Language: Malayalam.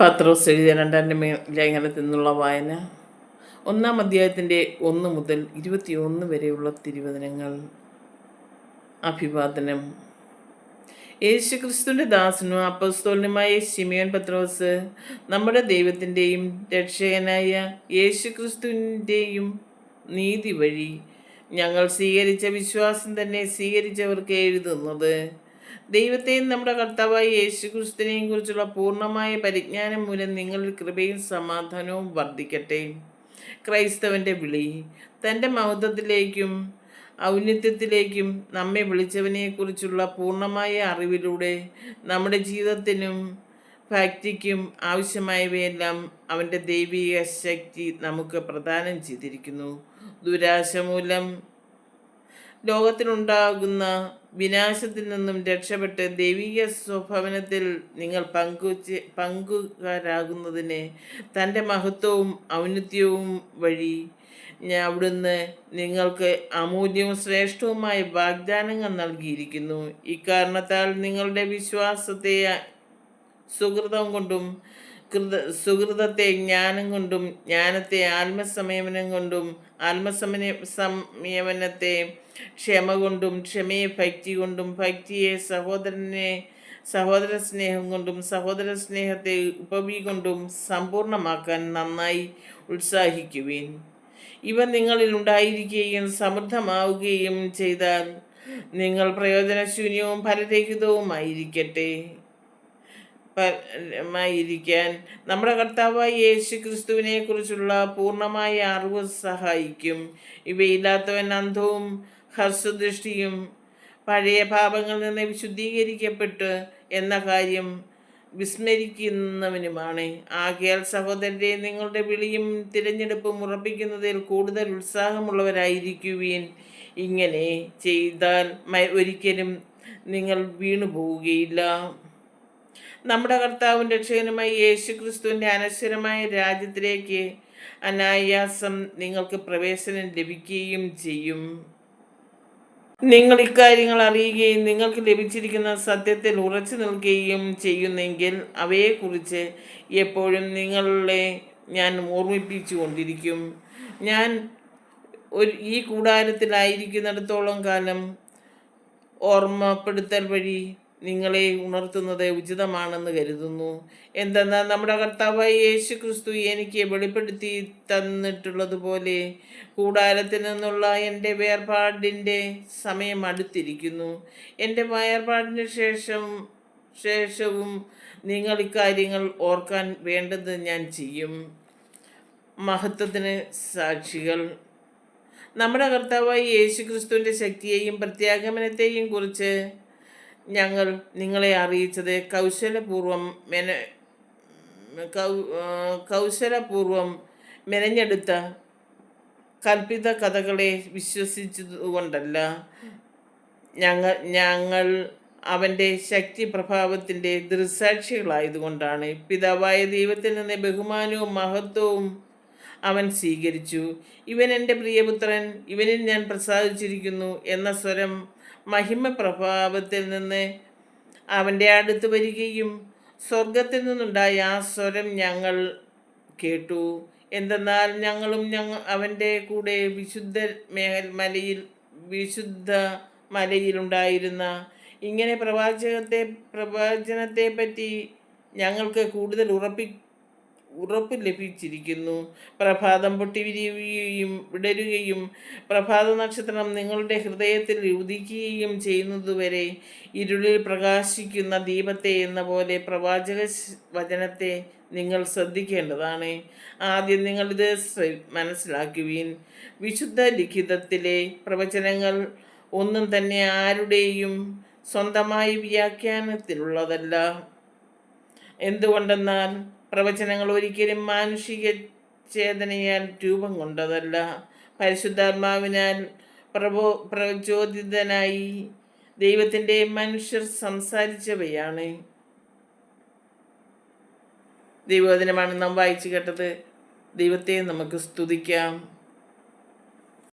പത്രോസ് എഴുതിയ രണ്ടാം ലേഖനത്തിൽ വായന. ഒന്നാം അധ്യായത്തിന്റെ ഒന്ന് മുതൽ ഇരുപത്തിയൊന്ന് വരെയുള്ള തിരുവചനങ്ങൾ. അഭിവാദനം. യേശുക്രിസ്തുവിന്റെ ദാസനും അപ്പസ്തോലനുമായ ശിമിയോൻ പത്രോസ് നമ്മുടെ ദൈവത്തിന്റെയും രക്ഷകനായ യേശുക്രിസ്തുവിന്റെയും നീതി വഴി ഞങ്ങൾ സ്വീകരിച്ച വിശ്വാസം തന്നെ സ്വീകരിച്ചവർക്ക് എഴുതുന്നത്. ദൈവത്തെയും നമ്മുടെ കർത്താവായ യേശുക്രിസ്തുവിനെയും കുറിച്ചുള്ള പൂർണമായ പരിജ്ഞാനം മൂലം നിങ്ങളുടെ കൃപയും സമാധാനവും വർദ്ധിക്കട്ടെ. ക്രൈസ്തവന്റെ വിളി. തന്റെ മഹത്വത്തിലേക്കും ഔന്നത്യത്തിലേക്കും നമ്മെ വിളിച്ചവനെക്കുറിച്ചുള്ള പൂർണമായ അറിവിലൂടെ നമ്മുടെ ജീവിതത്തിനും ഭക്തിക്കും ആവശ്യമായവയെല്ലാം അവന്റെ ദൈവിക ശക്തി നമുക്ക് പ്രദാനം ചെയ്തിരിക്കുന്നു. ദുരാശ മൂലം ലോകത്തിനുണ്ടാകുന്ന വിനാശത്തിൽ നിന്നും രക്ഷപ്പെട്ട് ദൈവിക സ്വഭവനത്തിൽ നിങ്ങൾ പങ്കു പങ്കുകാരാകുന്നതിന് തന്റെ മഹത്വവും ഔന്നത്യവും വഴി അവിടുന്ന് നിങ്ങൾക്ക് അമൂല്യവും ശ്രേഷ്ഠവുമായ വാഗ്ദാനങ്ങൾ നൽകിയിരിക്കുന്നു. ഇക്കാരണത്താൽ നിങ്ങളുടെ വിശ്വാസത്തെ സുഹൃതം കൊണ്ടും കൃത സുഹൃതത്തെ ജ്ഞാനം കൊണ്ടും ജ്ഞാനത്തെ ആത്മസംയമനം കൊണ്ടും ആത്മസമന സംയമനത്തെ ക്ഷമ കൊണ്ടും ക്ഷമയെ ഭക്തി കൊണ്ടും ഭക്തിയെ സഹോദരനെ സഹോദര സ്നേഹം കൊണ്ടും സഹോദര സ്നേഹത്തെ ഉപവി കൊണ്ടും സമ്പൂർണമാക്കാൻ നന്നായി ഉത്സാഹിക്കുവിൻ. ഇവ നിങ്ങളിൽ ഉണ്ടായിരിക്കുകയും സമൃദ്ധമാവുകയും ചെയ്താൽ നിങ്ങൾ പ്രയോജനശൂന്യവും ഫലരഹിതവുമായിരിക്കട്ടെ. ായിരിക്കാൻ നമ്മുടെ കർത്താവായ യേശു ക്രിസ്തുവിനെ കുറിച്ചുള്ള പൂർണമായ അറിവ് സഹായിക്കും. ഇവയില്ലാത്തവൻ അന്ധവും ഹർഷദൃഷ്ടിയും പഴയ പാപങ്ങളിൽ നിന്ന് വിശുദ്ധീകരിക്കപ്പെട്ട് എന്ന കാര്യം വിസ്മരിക്കുന്നവനുമാണ്. ആകയാൽ സഹോദരരെ നിങ്ങളുടെ വിളിയും തിരഞ്ഞെടുപ്പും ഉറപ്പിക്കുന്നതിൽ കൂടുതൽ ഉത്സാഹമുള്ളവരായിരിക്കുവീൻ. ഇങ്ങനെ ചെയ്താൽ ഒരിക്കലും നിങ്ങൾ വീണു പോവുകയില്ല നമ്മുടെ കർത്താവും രക്ഷകനുമായി യേശു ക്രിസ്തുവിന്റെ അനശ്വരമായ രാജ്യത്തിലേക്ക് അനായാസം നിങ്ങൾക്ക് പ്രവേശനം ലഭിക്കുകയും ചെയ്യും. നിങ്ങൾ ഇക്കാര്യങ്ങൾ അറിയുകയും നിങ്ങൾക്ക് ലഭിച്ചിരിക്കുന്ന സത്യത്തിൽ ഉറച്ചു നിൽക്കുകയും ചെയ്യുന്നെങ്കിൽ അവയെക്കുറിച്ച് എപ്പോഴും നിങ്ങളെ ഞാൻ ഓർമ്മിപ്പിച്ചു കൊണ്ടിരിക്കും ഞാൻ ഒരു ഈ കൂടാരത്തിലായിരിക്കുന്നിടത്തോളം കാലം ഓർമ്മപ്പെടുത്തൽ വഴി നിങ്ങളെ ഉണർത്തുന്നത് ഉചിതമാണെന്ന് കരുതുന്നു. എന്തെന്നാൽ നമ്മുടെ കർത്താവ് യേശു ക്രിസ്തു എനിക്ക് വെളിപ്പെടുത്തി തന്നിട്ടുള്ളതുപോലെ കൂടാരത്തിൽ നിന്നുള്ള എന്റെ വേർപാടിന്റെ സമയം അടുത്തിരിക്കുന്നു. എന്റെ വേർപാടിന് ശേഷം ശേഷവും നിങ്ങൾ ഇക്കാര്യങ്ങൾ ഓർക്കാൻ വേണ്ടത് ഞാൻ ചെയ്യും. മഹത്വത്തിന് സാക്ഷികൾ. നമ്മുടെ കർത്താവായി യേശു ക്രിസ്തുവിന്റെ ശക്തിയെയും പ്രത്യാഗമനത്തെയും കുറിച്ച് ഞങ്ങൾ നിങ്ങളെ അറിയിച്ചത് കൗശലപൂർവം മെന കൗ കൗശലപൂർവം മെനഞ്ഞെടുത്ത കൽപ്പിത കഥകളെ വിശ്വസിച്ചതുകൊണ്ടല്ല. ഞങ്ങൾ ഞങ്ങൾ അവന്റെ ശക്തി പ്രഭാവത്തിന്റെ ദൃസാക്ഷികളായതുകൊണ്ടാണ് പിതാവായ ദൈവത്തിൽ നിന്ന് ബഹുമാനവും മഹത്വവും അവൻ സ്വീകരിച്ചു. ഇവൻ എന്റെ പ്രിയപുത്രൻ ഇവനിൽ ഞാൻ പ്രസാദിച്ചിരിക്കുന്നു എന്ന സ്വരം മഹിമ പ്രഭാവത്തിൽ നിന്ന് അവന്റെ അടുത്ത് വരികയും സ്വർഗത്തിൽ നിന്നുണ്ടായ ആ സ്വരം ഞങ്ങൾ കേട്ടു. എന്തെന്നാൽ ഞങ്ങളും ഞങ്ങൾ അവന്റെ കൂടെ വിശുദ്ധ മേഹൽ മലയിൽ വിശുദ്ധ മലയിലുണ്ടായിരുന്ന ഇങ്ങനെ പ്രവാചകത്തെ പ്രവാചനത്തെ പറ്റി ഞങ്ങൾക്ക് കൂടുതൽ ഉറപ്പി ഉറപ്പ് ലഭിച്ചിരിക്കുന്നു. പ്രഭാതം പൊട്ടി വിരിയുകയും വിടരുകയും പ്രഭാത നക്ഷത്രം നിങ്ങളുടെ ഹൃദയത്തിൽ ഉദിക്കുകയും ചെയ്യുന്നതുവരെ ഇരുളിൽ പ്രകാശിക്കുന്ന ദീപത്തെ എന്ന പോലെ പ്രവാചക വചനത്തെ നിങ്ങൾ ശ്രദ്ധിക്കേണ്ടതാണ്. ആദ്യം നിങ്ങളിത് മനസ്സിലാക്കുവീൻ. വിശുദ്ധ ലിഖിതത്തിലെ പ്രവചനങ്ങൾ ഒന്നും തന്നെ ആരുടെയും സ്വന്തമായി വ്യാഖ്യാനത്തിലുള്ളതല്ല. എന്തുകൊണ്ടെന്നാൽ പ്രവചനങ്ങൾ ഒരിക്കലും മാനുഷിക ചേതനയാൽ രൂപം കൊണ്ടതല്ല. പരിശുദ്ധാത്മാവിനാൽ പ്രബോ പ്രചോദിതനായി ദൈവത്തിന്റെ മനുഷ്യർ സംസാരിച്ചവയാണ്. ദൈവവചനമാണ് നാം വായിച്ചു കേട്ടത്. ദൈവത്തെ നമുക്ക് സ്തുതിക്കാം.